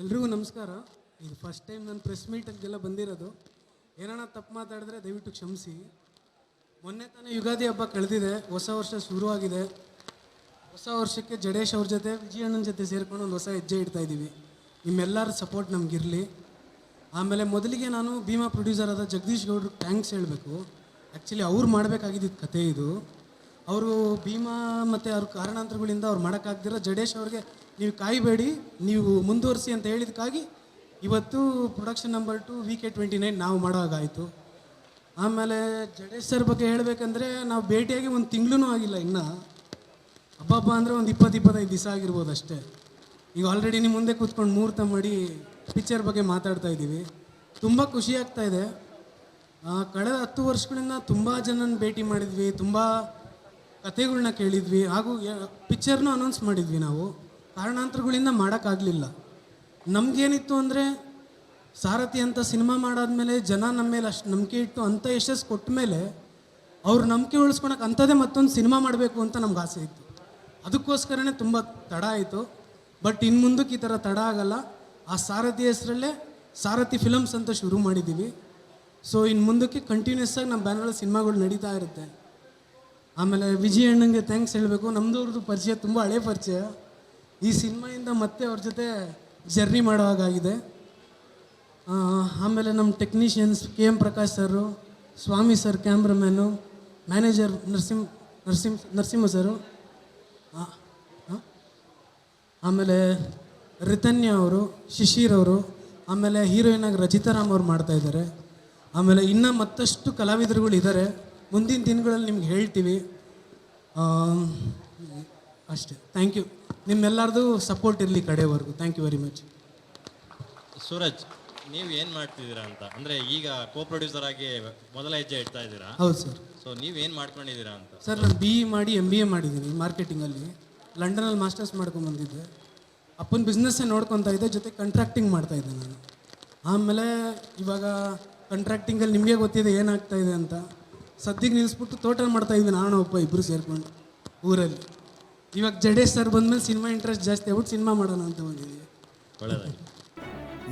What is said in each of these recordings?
ಎಲ್ರಿಗೂ ನಮಸ್ಕಾರ. ಇದು ಫಸ್ಟ್ ಟೈಮ್ ನಾನು ಪ್ರೆಸ್ ಮೀಟಲ್ಗೆಲ್ಲ ಬಂದಿರೋದು. ಏನಾನ ತಪ್ಪು ಮಾತಾಡಿದ್ರೆ ದಯವಿಟ್ಟು ಕ್ಷಮಿಸಿ. ಮೊನ್ನೆ ತಾನೇ ಯುಗಾದಿ ಹಬ್ಬ ಕಳೆದಿದೆ. ಹೊಸ ವರ್ಷ ಶುರುವಾಗಿದೆ. ಹೊಸ ವರ್ಷಕ್ಕೆ ಜಡೇಶ್ ಅವ್ರ ಜೊತೆ, ವಿಜಯಣ್ಣನ ಜೊತೆ ಸೇರ್ಕೊಂಡು ಒಂದು ಹೊಸ ಹೆಜ್ಜೆ ಇಡ್ತಾ ಇದ್ದೀವಿ. ನಿಮ್ಮೆಲ್ಲರ ಸಪೋರ್ಟ್ ನಮಗಿರಲಿ. ಆಮೇಲೆ ಮೊದಲಿಗೆ ನಾನು ಭೀಮಾ ಪ್ರೊಡ್ಯೂಸರ್ ಆದ ಜಗದೀಶ್ ಗೌಡ್ರಿಗೆ ಥ್ಯಾಂಕ್ಸ್ ಹೇಳಬೇಕು. ಆ್ಯಕ್ಚುಲಿ ಅವ್ರು ಮಾಡಬೇಕಾಗಿದ್ದ ಕತೆ ಇದು. ಅವರು ಭೀಮಾ ಮತ್ತು ಅವ್ರ ಕಾರಣಾಂತರಗಳಿಂದ ಅವ್ರು ಮಾಡೋಕ್ಕಾಗ್ದಿರೋ ಜಡೇಶ್ ಅವ್ರಿಗೆ ನೀವು ಕಾಯಬೇಡಿ, ನೀವು ಮುಂದುವರಿಸಿ ಅಂತ ಹೇಳಿದಕ್ಕಾಗಿ ಇವತ್ತು production number two V K twenty nine ನಾವು ಮಾಡೋ ಹಾಗಾಯಿತು. ಆಮೇಲೆ ಜಡೇಶ್ ಸರ್ ಬಗ್ಗೆ ಹೇಳಬೇಕಂದ್ರೆ ನಾವು ಭೇಟಿಯಾಗಿ ಒಂದು ತಿಂಗಳೂ ಆಗಿಲ್ಲ ಇನ್ನು. ಹಬ್ಬಬ್ಬ ಅಂದರೆ ಒಂದು ಇಪ್ಪತ್ತು, ಇಪ್ಪತ್ತೈದು ದಿವಸ ಆಗಿರ್ಬೋದು ಅಷ್ಟೇ. ಈಗ ಆಲ್ರೆಡಿ ನಿಮ್ಮ ಮುಂದೆ ಕೂತ್ಕೊಂಡು ಮುಹೂರ್ತ ಮಾಡಿ ಪಿಕ್ಚರ್ ಬಗ್ಗೆ ಮಾತಾಡ್ತಾ ಇದ್ದೀವಿ. ತುಂಬ ಖುಷಿ ಆಗ್ತಾ ಇದೆ. ಕಳೆದ ಹತ್ತು ವರ್ಷಗಳಿಂದ ತುಂಬ ಜನನ ಭೇಟಿ ಮಾಡಿದ್ವಿ, ತುಂಬ ಕಥೆಗಳನ್ನ ಕೇಳಿದ್ವಿ, ಹಾಗೂ ಪಿಕ್ಚರ್ನೂ ಅನೌನ್ಸ್ ಮಾಡಿದ್ವಿ ನಾವು. ಕಾರಣಾಂತರಗಳಿಂದ ಮಾಡೋಕ್ಕಾಗಲಿಲ್ಲ. ನಮಗೇನಿತ್ತು ಅಂದರೆ ಸಾರಥಿ ಅಂತ ಸಿನಿಮಾ ಮಾಡಾದ್ಮೇಲೆ ಜನ ನಮ್ಮ ಮೇಲೆ ಅಷ್ಟು ನಂಬಿಕೆ ಇಟ್ಟು ಅಂಥ ಯಶಸ್ಸು ಕೊಟ್ಟ ಮೇಲೆ ಅವ್ರ ನಂಬಿಕೆ ಉಳಿಸ್ಕೊಳಕ್ಕೆ ಅಂಥದ್ದೇ ಮತ್ತೊಂದು ಸಿನಿಮಾ ಮಾಡಬೇಕು ಅಂತ ನಮ್ಗೆ ಆಸೆ ಇತ್ತು. ಅದಕ್ಕೋಸ್ಕರನೇ ತುಂಬ ತಡ ಆಯಿತು. ಬಟ್ ಇನ್ನು ಮುಂದಕ್ಕೆ ಈ ಥರ ತಡ ಆಗಲ್ಲ. ಆ ಸಾರಥಿ ಹೆಸರಲ್ಲೇ ಸಾರಥಿ ಫಿಲಮ್ಸ್ ಅಂತ ಶುರು ಮಾಡಿದ್ದೀವಿ ಸೊ ಇನ್ನು ಮುಂದಕ್ಕೆ ಕಂಟಿನ್ಯೂಸ್ ಆಗಿ ನಮ್ಮ ಬ್ಯಾನರ್ ಸಿನಿಮಾಗಳು ನಡೀತಾ ಇರುತ್ತೆ. ಆಮೇಲೆ ವಿಜಯ್ ಅಣ್ಣಂಗೆ ಥ್ಯಾಂಕ್ಸ್ ಹೇಳಬೇಕು. ನಮ್ಮದವ್ರದ್ದು ಪರಿಚಯ ತುಂಬ ಹಳೆ ಪರಿಚಯ. ಈ ಸಿನಿಮಾಯಿಂದ ಮತ್ತೆ ಅವ್ರ ಜೊತೆ ಜರ್ನಿ ಮಾಡೋ ಹಾಗಾಗಿದೆ. ಆಮೇಲೆ ನಮ್ಮ technicians K M Prakash sir Swami sir, cameraman, manager Narasimha Narasimha Narasimha sir? ಆಮೇಲೆ ರಿತನ್ಯ ಅವರು, ಶಿಶಿರ್ ಅವರು, ಆಮೇಲೆ ಹೀರೋಯಿನ್ ಆಗಿ ರಚಿತಾರಾಮ್ ಅವ್ರು ಮಾಡ್ತಾ ಇದ್ದಾರೆ. ಆಮೇಲೆ ಇನ್ನೂ ಮತ್ತಷ್ಟು ಕಲಾವಿದರುಗಳು ಇದ್ದಾರೆ ಮುಂದಿನ ದಿನಗಳಲ್ಲಿ ನಿಮ್ಗೆ ಹೇಳ್ತೀವಿ. ಅಷ್ಟೇ. Thank you. ನಿಮ್ಮೆಲ್ಲರದು ಸಪೋರ್ಟ್ ಇರಲಿ ಕಡೆವರೆಗೂ. Thank you very much Suraj ನೀವು ಏನು ಮಾಡ್ತಿದ್ದೀರಾ ಅಂತ? ಅಂದರೆ ಈಗ ಕೋ ಪ್ರೊಡ್ಯೂಸರ್ ಆಗಿ ಮೊದಲ ಹೆಜ್ಜೆ ಇಡ್ತಾ ಇದ್ದೀರಾ? ಹೌದು ಸರ್. ಸೊ ನೀವು ಏನು ಮಾಡ್ಕೊಂಡಿದ್ದೀರಾ ಅಂತ? ಸರ್ ನಾನು ಬಿ ಇ ಮಾಡಿ ಎಂ ಬಿ ಎ ಮಾಡಿದ್ದೀನಿ ಮಾರ್ಕೆಟಿಂಗಲ್ಲಿ ಲಂಡನಲ್ಲಿ ಮಾಸ್ಟರ್ಸ್ ಮಾಡ್ಕೊಂಬಂದಿದ್ದೆ ಅಪ್ಪನ ಬಿಸ್ನೆಸ್ಸೇ ನೋಡ್ಕೊತಾ ಇದ್ದೆ ಜೊತೆ ಕಂಟ್ರಾಕ್ಟಿಂಗ್ ಮಾಡ್ತಾ ಇದ್ದೆ ನಾನು. ಆಮೇಲೆ ಇವಾಗ ಕಂಟ್ರಾಕ್ಟಿಂಗಲ್ಲಿ ನಿಮಗೆ ಗೊತ್ತಿದೆ ಏನಾಗ್ತಾ ಇದೆ ಅಂತ. ಸದ್ಯಕ್ಕೆ ನಿಲ್ಲಿಸ್ಬಿಟ್ಟು ತೋಟ ಮಾಡ್ತಾ ಇದ್ದೀನಿ ನಾನು ಒಬ್ಬ ಇಬ್ಬರು ಸೇರ್ಕೊಂಡು ಊರಲ್ಲಿ. ಇವಾಗ ಜಡೇಶ್ ಸರ್ ಬಂದ್ಮೇಲೆ ಸಿನಿಮಾ ಇಂಟ್ರೆಸ್ಟ್ ಜಾಸ್ತಿ ಆಗ್ಬಿಟ್ಟು ಸಿನಿಮಾ ಮಾಡೋಣ ಅಂತ ಬಂದಿದ್ದೀವಿ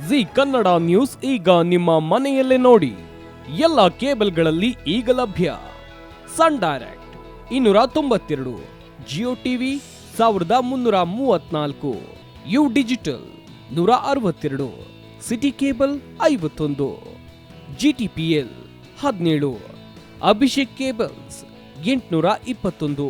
ಜಿ ಕನ್ನಡ ನ್ಯೂಸ್ ಈಗ ನಿಮ್ಮ ಮನೆಯಲ್ಲೇ ನೋಡಿ. ಎಲ್ಲ ಕೇಬಲ್ಗಳಲ್ಲಿ ಈಗ ಲಭ್ಯ. ಸನ್ ಡೈರೆಕ್ಟ್ ಇನ್ನೂರ ತೊಂಬತ್ತೆರಡು, ಜಿಯೋ ಟಿವಿ ಸಾವಿರದ ಮುನ್ನೂರ ಮೂವತ್ನಾಲ್ಕು, ಯು ಡಿಜಿಟಲ್ ನೂರ ಅರವತ್ತೆರಡು, ಸಿಟಿ ಕೇಬಲ್ ಐವತ್ತೊಂದು ಜಿ ಟಿ ಪಿ ಎಲ್ ಹದಿನೇಳು, ಅಭಿಷೇಕ್ ಕೇಬಲ್ಸ್ ಎಂಟುನೂರ ಇಪ್ಪತ್ತೊಂದು.